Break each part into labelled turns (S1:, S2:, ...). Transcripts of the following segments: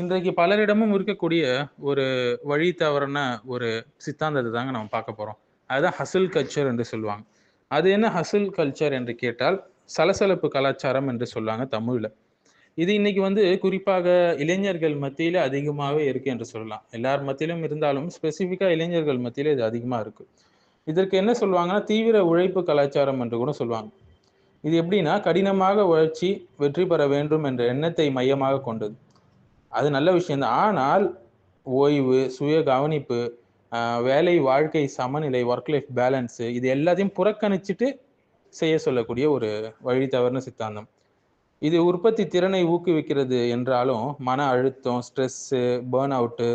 S1: இன்றைக்கு பலரிடமும் இருக்கக்கூடிய ஒரு வழி தவறான ஒரு சித்தாந்தத்தை தாங்க நம்ம பார்க்க போறோம். அதுதான் ஹசில் கல்ச்சர் என்று சொல்லுவாங்க. அது என்ன ஹசில் கல்ச்சர் என்று கேட்டால் சலசலப்பு கலாச்சாரம் என்று சொல்லுவாங்க தமிழில். இது இன்னைக்கு வந்து குறிப்பாக இளைஞர்கள் மத்தியில் அதிகமாகவே இருக்கு என்று சொல்லலாம். எல்லார் மத்தியிலும் இருந்தாலும் ஸ்பெசிஃபிக்காக இளைஞர்கள் மத்தியில் இது அதிகமாக இருக்கு. இதற்கு என்ன சொல்லுவாங்கன்னா தீவிர உழைப்பு கலாச்சாரம் என்று கூட சொல்லுவாங்க. இது எப்படின்னா கடினமாக உழைச்சி வெற்றி பெற வேண்டும் என்ற எண்ணத்தை மையமாக கொண்டது. அது நல்ல விஷயம்தான் ஆனால் ஓய்வு சுய கவனிப்பு வேலை வாழ்க்கை சமநிலை ஒர்க் லைஃப் பேலன்ஸ் இது எல்லாத்தையும் புறக்கணிச்சுட்டு செய்ய சொல்லக்கூடிய ஒரு வழி தவறுன சித்தாந்தம். இது உற்பத்தி திறனை ஊக்குவிக்கிறது என்றாலும் மன அழுத்தம் ஸ்ட்ரெஸ்ஸு பேர்ன் அவுட்டு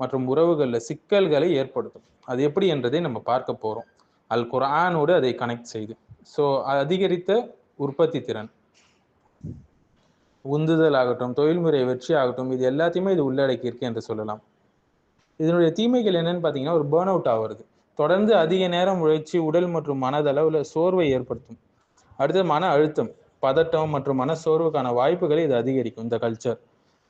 S1: மற்றும் உறவுகளில் சிக்கல்களை ஏற்படுத்தும். அது எப்படி என்றதை நம்ம பார்க்க போகிறோம் அல் குரானோடு அதை கனெக்ட் செய்து. ஸோ அதிகரித்த உற்பத்தி திறன். உந்துதல் ஆகட்டும் தொழில்முறை வெற்றி ஆகட்டும் இது எல்லாத்தையுமே இது உள்ளடக்கியிருக்கு என்று சொல்லலாம். இதனுடைய தீமைகள் என்னன்னு பார்த்தீங்கன்னா ஒரு பேர்ன் அவுட் ஆகுறது தொடர்ந்து அதிக நேரம் உழைச்சி உடல் மற்றும் மனதளவில் சோர்வை ஏற்படுத்தும். அடுத்து மன அழுத்தம் பதட்டம் மற்றும் மன சோர்வுக்கான வாய்ப்புகளை இது அதிகரிக்கும் இந்த கல்ச்சர்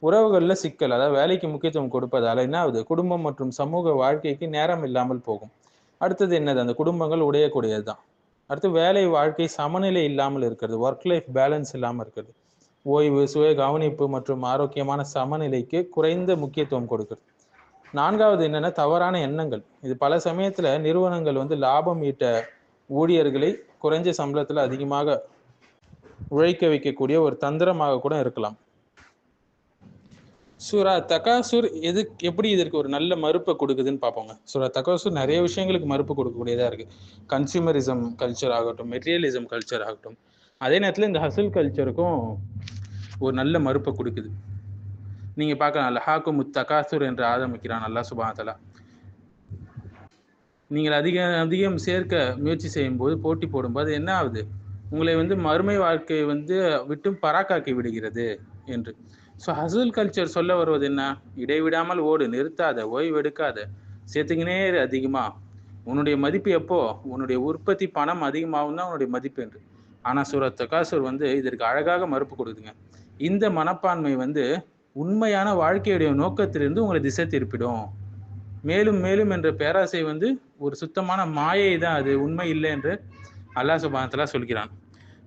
S1: உறவுகளில் சிக்கல் அதாவது வேலைக்கு முக்கியத்துவம் கொடுப்பதால் என்ன ஆகுது? குடும்பம் மற்றும் சமூக வாழ்க்கைக்கு நேரம் இல்லாமல் போகும். அடுத்தது என்னது? அந்த குடும்பங்கள் உடையக்கூடியது தான் அடுத்து வேலை வாழ்க்கை சமநிலை இல்லாமல் இருக்கிறது. ஒர்க் லைஃப் பேலன்ஸ் இல்லாமல் இருக்கிறது. ஓய்வு சுய கவனிப்பு மற்றும் ஆரோக்கியமான சமநிலைக்கு குறைந்த முக்கியத்துவம் கொடுக்குது நான்காவது என்னன்னா தவறான எண்ணங்கள். இது பல சமயத்தில் நிறுவனங்கள் வந்து லாபம் ஈட்ட ஊழியர்களை குறைஞ்ச சம்பளத்தில் அதிகமாக உழைக்க வைக்கக்கூடிய ஒரு தந்திரமாக கூட இருக்கலாம். சூரா தகாசுர் எது எப்படி இதற்கு ஒரு நல்ல மறுப்பை கொடுக்குதுன்னு பார்ப்போங்க. சுரா தகாசுர் நிறைய விஷயங்களுக்கு மறுப்பு கொடுக்கக்கூடியதாக இருக்குது கன்சியூமரிசம் கல்ச்சர் ஆகட்டும் மெட்டீரியலிசம் கல்ச்சர் ஆகட்டும். அதே நேரத்தில் இந்த ஹசில் கல்ச்சருக்கும் ஒரு நல்ல மறுப்பை கொடுக்குது. நீங்க பார்க்கலாம் லஹாக்கு முத்தகாசுர் என்று ஆரம்பிக்கிறான் அல்லா சுபாத்தலா நீங்கள் அதிக அதிகம் சேர்க்க முயற்சி செய்யும் போது போட்டி போடும்போது என்ன ஆகுது? உங்களை வந்து மறுமை வாழ்க்கையை வந்து விட்டும் பராக்காக்கி விடுகிறது என்று. ஸோ ஹசுல் கல்ச்சர் சொல்ல வருவது என்ன? இடைவிடாமல் ஓடு நிறுத்தாத ஓய்வு எடுக்காத சேர்த்துக்கினே அதிகமாக அதிகமா. உன்னுடைய மதிப்பு எப்போ? உன்னுடைய உற்பத்தி பணம் அதிகமாகும் தான் உன்னுடைய மதிப்பு என்று. ஆனால் சூரத் தகாசூர் வந்து இதற்கு அழகாக மறுப்பு கொடுக்குதுங்க. இந்த மனப்பான்மை வந்து உண்மையான வாழ்க்கையுடைய நோக்கத்திலிருந்து உங்களை திசை திருப்பிடும். மேலும் மேலும் என்ற பேராசை வந்து ஒரு சுத்தமான மாயை தான் அது உண்மை இல்லை என்று அல்லாஹ் சுபானத்தில் சொல்கிறான்.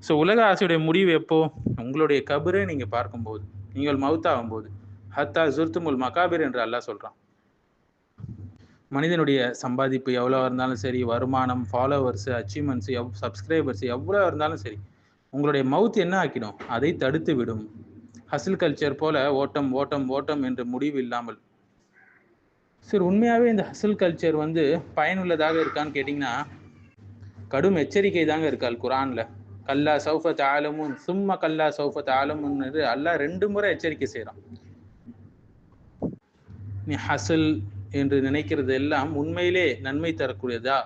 S1: ஸோ உலக ஆசையுடைய முடிவு எப்போ? உங்களுடைய கபரை நீங்கள் பார்க்கும்போது நீங்கள் மவுத்தாகும் போது ஹத்தா ஜுர்துமுல் மகாபிர் என்று அல்லாஹ் சொல்கிறான் மனிதனுடைய சம்பாதிப்பு எவ்வளோ இருந்தாலும் சரி வருமானம் ஃபாலோவர்ஸ் அச்சீவ்மெண்ட்ஸ் எவ் சப்ஸ்கிரைபர்ஸ் எவ்வளோ இருந்தாலும் சரி உங்களுடைய மவுத் என்ன ஆக்கிடும்? அதை தடுத்து விடும். ஹசில் கல்ச்சர் போல ஓட்டம் ஓட்டம் ஓட்டம் என்று முடிவு இல்லாமல். சரி உண்மையாகவே இந்த ஹசில் கல்ச்சர் வந்து பயனுள்ளதாக இருக்கான்னு கேட்டிங்கன்னா கடும் எச்சரிக்கை தாங்க இருக்கால் குரான்ல. கல்லா சௌஃப தாலமுன் சும்மா கல்லா சௌஃப தாலமுன் அல்லா ரெண்டு முறை எச்சரிக்கை செய்கிறான் நீ ஹசல் என்று நினைக்கிறது எல்லாம் உண்மையிலே நன்மை தரக்கூடியதா?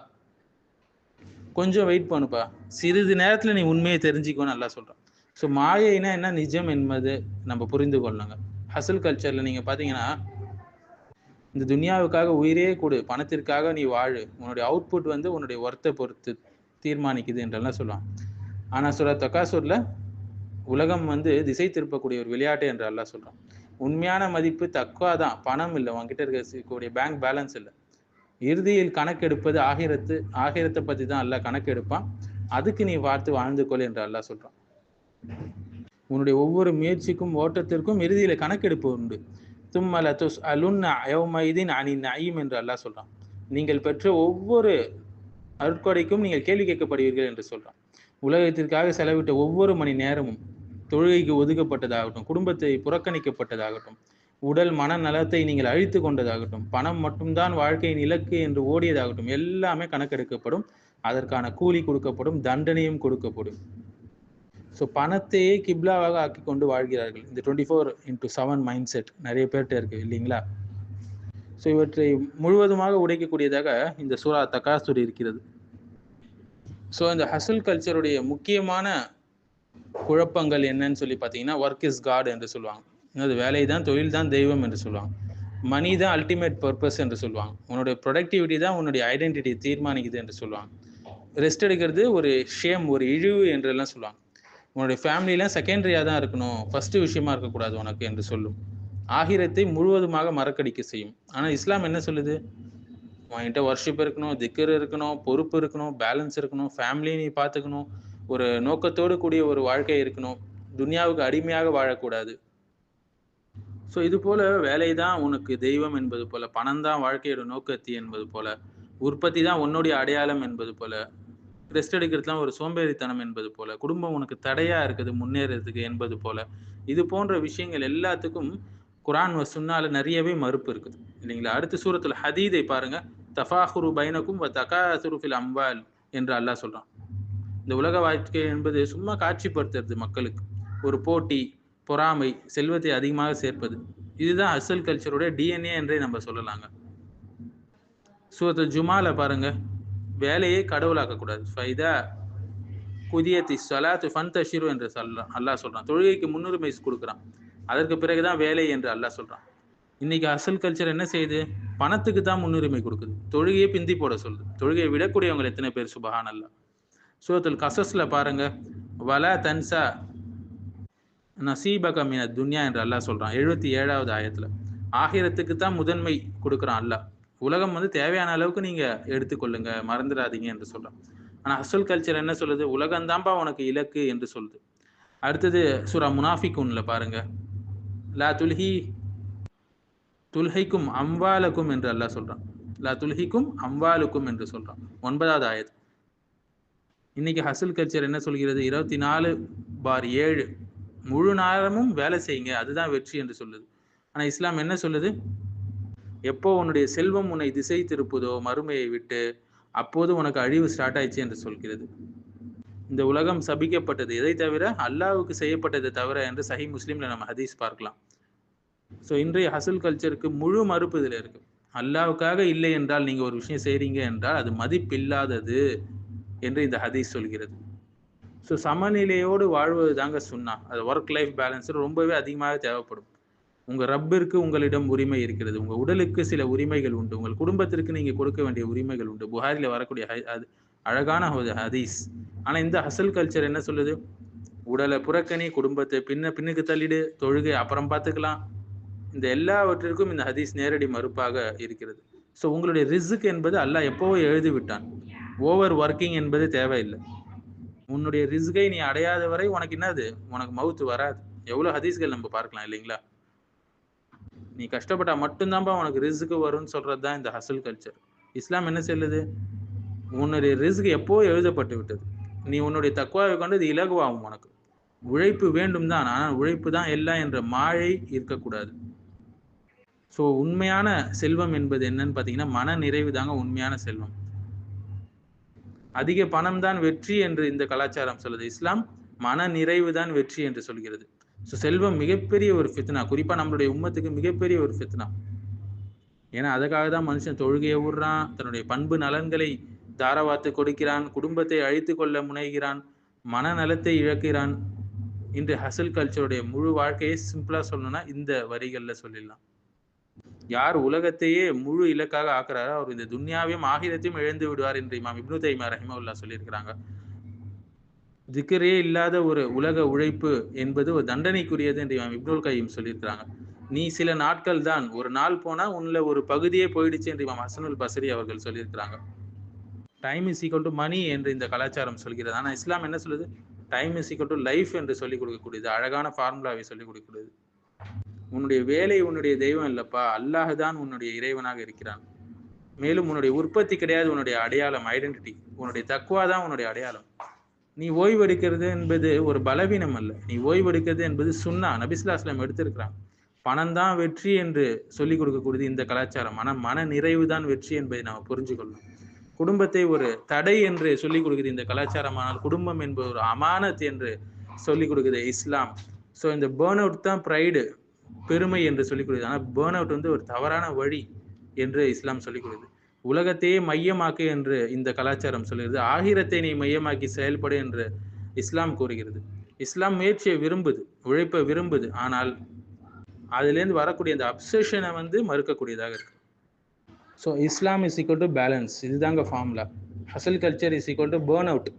S1: கொஞ்சம் வெயிட் பண்ணுப்பா. சிறிது நேரத்தில் நீ உண்மையை தெரிஞ்சுக்கோன்னு நல்லா சொல்கிறான் ஸோ மாயைனா என்ன? நிஜம் என்பது நம்ம புரிந்து கொள்ளுங்க. ஹசல் கல்ச்சரில் நீங்கள் பார்த்தீங்கன்னா இந்த துனியாவுக்காக உயிரே கொடு பணத்திற்காக நீ வாழு. உன்னுடைய அவுட்புட் வந்து உன்னுடைய ஒர்த்தை பொறுத்து தீர்மானிக்குது என்றெல்லாம் சொல்லுவான். ஆனால் சுரா தக்காசூரில் உலகம் வந்து திசை திருப்பக்கூடிய ஒரு விளையாட்டு என்றெல்லாம் சொல்கிறான் உண்மையான மதிப்பு தக்குவா தான் பணம் இல்லை. உன்கிட்ட இருக்கக்கூடிய பேங்க் பேலன்ஸ் இல்லை. இறுதியில் கணக்கெடுப்பது ஆகிரத்து ஆகிரத்தை பத்தி தான் அல்லாஹ் கணக்கெடுப்பான். அதுக்கு நீ பார்த்து வாழ்ந்து கொள் என்று அல்லாஹ் சொல்றான். உன்னுடைய ஒவ்வொரு முயற்சிக்கும் ஓட்டத்திற்கும் இறுதியில கணக்கெடுப்பு உண்டு. தும்மல துஸ் அலுன் அயோமைதீன் அணி நயீம் என்று அல்லாஹ் சொல்றான். நீங்கள் பெற்ற ஒவ்வொரு அருட்கொடைக்கும் நீங்கள் கேள்வி கேட்கப்படுவீர்கள் என்று சொல்றான். உலகத்திற்காக செலவிட்ட ஒவ்வொரு மணி நேரமும் தொழுகைக்கு ஒதுக்கப்பட்டதாகட்டும் குடும்பத்தை புறக்கணிக்கப்பட்டதாகட்டும் உடல் மன நலத்தை நீங்கள் அழித்து கொண்டதாகட்டும் பணம் மட்டும்தான் வாழ்க்கையின் இலக்கு என்று ஓடியதாகட்டும் எல்லாமே கணக்கெடுக்கப்படும். அதற்கான கூலி கொடுக்கப்படும் தண்டனையும் கொடுக்கப்படும். ஸோ பணத்தையே கிப்லாவாக ஆக்கி கொண்டு வாழ்கிறார்கள். இந்த twenty four into seven mindset நிறைய பேர்கிட்ட இருக்கு இல்லைங்களா? ஸோ இவற்றை முழுவதுமாக உடைக்கக்கூடியதாக இந்த சூரா தகாசுர் இருக்கிறது. ஸோ இந்த ஹசல் கல்ச்சருடைய முக்கியமான குழப்பங்கள் என்னன்னு சொல்லி பார்த்தீங்கன்னா ஒர்க் இஸ் காட் என்று சொல்லுவாங்க. அது வேலை தான் தொழில் தான் தெய்வம் என்று சொல்லுவாங்க. மணி தான் அல்டிமேட் பர்பஸ் என்று சொல்லுவாங்க. உன்னுடைய ப்ரொடக்டிவிட்டி தான் உன்னுடைய ஐடென்டிட்டி தீர்மானிக்குது என்று சொல்லுவாங்க. ரெஸ்ட் எடுக்கிறது ஒரு ஷேம் ஒரு இழிவு என்றெல்லாம் சொல்லுவாங்க. உன்னுடைய ஃபேமிலியெலாம் செகண்டரியாக தான் இருக்கணும். ஃபஸ்ட்டு விஷயமா இருக்கக்கூடாது உனக்கு என்று சொல்லும். ஆகிரத்தை முழுவதுமாக மறக்கடிக்க செய்யும். ஆனால் இஸ்லாம் என்ன சொல்லுது? உன்கிட்ட ஒர்ஷிப் இருக்கணும் திக்கர் இருக்கணும் பொறுப்பு இருக்கணும் பேலன்ஸ் இருக்கணும் ஃபேமிலியை நீ பார்த்துக்கணும். ஒரு நோக்கத்தோடு கூடிய ஒரு வாழ்க்கை இருக்கணும். துனியாவுக்கு அடிமையாக வாழக்கூடாது. ஸோ இது போல வேலை தான் உனக்கு தெய்வம் என்பது போல பணம் தான் வாழ்க்கையோட நோக்கத்தி என்பது போல உற்பத்தி தான் உன்னுடைய அடையாளம் என்பது போல ரெஸ்ட் எடுக்கிறதுலாம் ஒரு சோம்பேறித்தனம் என்பது போல குடும்பம் உனக்கு தடையா இருக்குது முன்னேறதுக்கு என்பது போல இது போன்ற விஷயங்கள் எல்லாத்துக்கும் குரான் சுன்னால நிறையவே மறுப்பு இருக்குது. இல்லைங்களா? அடுத்த சூரத்தில் ஹதீதை பாருங்க. தஃபாஹுரு பைனக்கும் வ அம்பால் என்று அல்லாஹ் சொல்றான். இந்த உலக வாழ்க்கை என்பது சும்மா காட்சிப்படுத்துறது மக்களுக்கு. ஒரு போட்டி பொறாமை செல்வத்தை அதிகமாக சேர்ப்பது. இதுதான் அசல் கல்ச்சரோட டிஎன்ஏ என்றே நம்ம சொல்லலாங்க. சூரத்து ஜுமால பாருங்க. வேலையை கடவுளாக்க கூடாது ஃபைதா குதியத்தி சலாத்து ஃபன் தஷிரு என்று சொல்லலாம் அல்லாஹ் சொல்றான். தொழுகைக்கு முன்னுரிமை கொடுக்குறான். அதற்கு பிறகுதான் வேலை என்று அல்லாஹ் சொல்றான். இன்னைக்கு அசல் கல்ச்சர் என்ன செய்யுது? பணத்துக்கு தான் முன்னுரிமை கொடுக்குது. தொழுகையை பிந்தி போட சொல்லுது. தொழுகையை விடக்கூடியவங்க எத்தனை பேர் சுபஹான் அல்லா சூரத்துல் கசஸ்ல பாருங்க. வல தன்சா நசீபக மின துன்யா என்று அல்லாஹ் சொல்கிறான் எழுபத்தி ஏழாவது ஆயத்தில். ஆகிரத்துக்கு தான் முதன்மை கொடுக்குறான் அல்லாஹ். உலகம் வந்து தேவையான அளவுக்கு நீங்கள் எடுத்துக்கொள்ளுங்க மறந்துடாதீங்க என்று சொல்கிறான் ஆனால் அசல் கல்ச்சர் என்ன சொல்லுது? உலகம்தான்ப்பா உனக்கு இலக்கு என்று சொல்லுது. அடுத்தது சூரா முனாஃபிகுன்ல பாருங்க. லா துல்ஹி துல்ஹைக்கும் அம்வாலக்கும் என்று அல்லாஹ் சொல்கிறான் லா துல்ஹிக்கும் அம்வாலுக்கும் என்று சொல்கிறான் ஒன்பதாவது ஆயத்து இன்னைக்கு ஹசல் கல்ச்சர் என்ன சொல்கிறது? இருபத்தி நாலு பார் ஏழு. முழு நேரமும் வேலை செய்யுங்க. அதுதான் வெற்றி என்று சொல்லுது. ஆனால் இஸ்லாம் என்ன சொல்லுது? எப்போ உன்னுடைய செல்வம் உன்னை திசை திருப்புதோ மறுமையை விட்டு அப்போது உனக்கு அழிவு ஸ்டார்ட் ஆயிடுச்சு என்று சொல்கிறது. இந்த உலகம் சபிக்கப்பட்டது எதை தவிர? அல்லாவுக்கு செய்யப்பட்டதை தவிர என்று சஹி முஸ்லீம்ல நம்ம ஹதீஸ் பார்க்கலாம். ஸோ இன்றைய ஹசல் கல்ச்சருக்கு முழு மறுப்பு இதில் இருக்கு. அல்லாவுக்காக இல்லை என்றால் நீங்கள் ஒரு விஷயம் செய்கிறீங்க என்றால் அது மதிப்பில்லாதது என்று இந்த ஹதீஸ் சொல்கிறது. ஸோ சமநிலையோடு வாழ்வது தாங்க சொன்னா அது ஒர்க் லைஃப் பேலன்ஸ் ரொம்பவே அதிகமாக தேவைப்படும். உங்கள் ரப்பிற்கு உங்களிடம் உரிமை இருக்கிறது. உங்கள் உடலுக்கு சில உரிமைகள் உண்டு. உங்கள் குடும்பத்திற்கு நீங்கள் கொடுக்க வேண்டிய உரிமைகள் உண்டு. புகாரில் வரக்கூடிய அது அழகான ஒரு ஹதீஸ். ஆனால் இந்த ஹசல் கல்ச்சர் என்ன சொல்லுது? உடலை புறக்கணி குடும்பத்தை பின்ன பின்னுக்கு தள்ளிடு தொழுகை அப்புறம் பார்த்துக்கலாம். இந்த எல்லாவற்றிற்கும் இந்த ஹதீஸ் நேரடி மறுப்பாக இருக்கிறது. ஸோ உங்களுடைய ரிஸ்க் என்பது அல்லாஹ் எப்போவோ எழுதி விட்டான் ஓவர் ஒர்க்கிங் என்பது தேவையில்லை. உன்னுடைய ரிஸ்கை நீ அடையாத வரை உனக்கு என்னது? உனக்கு மவுத்து வராது. எவ்வளவு ஹதீஸ்கள் நம்ம பார்க்கலாம் இல்லைங்களா? நீ கஷ்டப்பட்டா மட்டும்தான்ப்பா உனக்கு ரிஸ்க்கு வரும்னு சொல்றது தான் இந்த ஹசல் கல்ச்சர் இஸ்லாம் என்ன சொல்லுது? உன்னுடைய ரிஸ்க் எப்போ எழுதப்பட்டு விட்டது? நீ உன்னுடைய தக்குவாவை கொண்டு இது இலகுவாகும் உனக்கு. உழைப்பு வேண்டும் தான் ஆனால் உழைப்பு தான் எல்லாம் என்ற மாழை இருக்கக்கூடாது. ஸோ உண்மையான செல்வம் என்பது என்னன்னு பார்த்தீங்கன்னா மன நிறைவு தாங்க உண்மையான செல்வம். அதிக பணம் தான் வெற்றி என்று இந்த கலாச்சாரம் சொல்லுது. இஸ்லாம் மன நிறைவு தான் வெற்றி என்று சொல்கிறது. ஸோ செல்வம் மிகப்பெரிய ஒரு ஃபித்னா குறிப்பாக நம்மளுடைய உம்மத்துக்கு மிகப்பெரிய ஒரு ஃபித்னா ஏன்னா அதுக்காக தான் மனுஷன் தொழுகையை விடுறான் தன்னுடைய பண்பு நலன்களை தாரவாத்து கொடுக்கிறான் குடும்பத்தை அழித்து கொள்ள முனைகிறான் மனநலத்தை இழக்கிறான். இன்று ஹசல் கல்ச்சருடைய முழு வாழ்க்கையை சிம்பிளாக சொல்லணும்னா இந்த வரிகளில் சொல்லிடலாம். யார் உலகத்தையே முழு இலக்காக ஆக்குறாரோ அவர் இந்த துன்யாவையும் ஆகிரத்தையும் இழந்து விடுவார் என்று இமாம் இப்னு தைமா ரஹிமவுல்லா சொல்லியிருக்கிறாங்க. திக்கரே இல்லாத ஒரு உலக உழைப்பு என்பது ஒரு தண்டனைக்குரியது என்று இமாம் இப்னுல் கையும் சொல்லியிருக்கிறாங்க. நீ சில நாட்கள் தான் ஒரு நாள் போனா உன்ல ஒரு பகுதியே போயிடுச்சு என்று இமாம் ஹசனுல் பசரி அவர்கள் சொல்லியிருக்கிறாங்க. Time is equal to money என்று இந்த கலாச்சாரம் சொல்கிறது. ஆனால் இஸ்லாம் என்ன சொல்லுது? Time is equal to life என்று சொல்லிக் கொடுக்கக்கூடியது அழகான ஃபார்முலாவை சொல்லிக் கொடுக்கக்கூடியது. உன்னுடைய வேலை உன்னுடைய தெய்வம் இல்லப்பா. அல்லாஹ் தான் உன்னுடைய இறைவனாக இருக்கிறான். மேலும் உன்னுடைய உற்பத்தி கிடையாது உன்னுடைய அடையாளம் ஐடென்டிட்டி உன்னுடைய தக்குவா தான் உன்னுடைய அடையாளம். நீ ஓய்வெடுக்கிறது என்பது ஒரு பலவீனம் அல்ல. நீ ஓய்வெடுக்கிறது என்பது சுன்னா. நபிஸ்லாஸ்லாம் எடுத்திருக்கிறான். பணம் தான் வெற்றி என்று சொல்லிக் கொடுக்கக்கூடியது இந்த கலாச்சாரம். ஆனால் மன நிறைவு தான் வெற்றி என்பதை நாம் புரிஞ்சுக்கொள்ளணும். குடும்பத்தை ஒரு தடை என்று சொல்லிக் கொடுக்குது இந்த கலாச்சாரமானால் குடும்பம் என்பது ஒரு அமானத் என்று சொல்லிக் கொடுக்குது இஸ்லாம். ஸோ இந்த பேர்ன் அவுட் தான் ப்ரைடு பெருமை என்று சொல்லிக் கொடுக்குது ஆனால் பேர்ன் அவுட் வந்து ஒரு தவறான வழி என்று இஸ்லாம் சொல்லிக் கொடுக்குது உலகத்தையே மையமாக்கு என்று இந்த கலாச்சாரம் சொல்கிறது. ஆகிரத்தை நீ மையமாக்கி செயல்படு என்று இஸ்லாம் கூறுகிறது. இஸ்லாம் முயற்சியை விரும்புது உழைப்பை விரும்புது. ஆனால் அதுலேருந்து வரக்கூடிய அந்த அப்சஷனை வந்து மறுக்கக்கூடியதாக இருக்கு. ஸோ இஸ்லாம் இஸ் ஈக்குவல் டு பேலன்ஸ் இதுதாங்க formula hustle culture is equal to burn out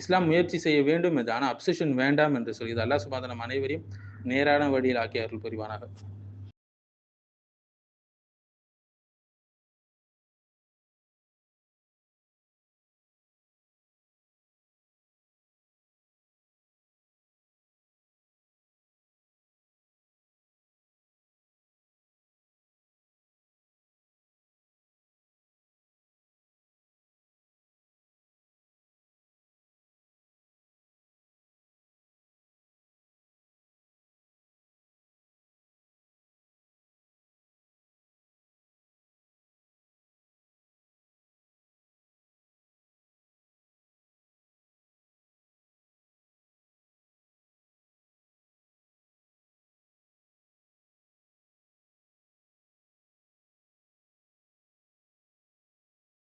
S1: இஸ்லாம் முயற்சி செய்ய வேண்டும் என்று ஆனால் அப்சஷன் வேண்டாம் என்று சொல்கிறது. அல்லா சுபாதனம் அனைவரையும் நேரான வழியில் ஆக்கி அருள் புரிவானாக?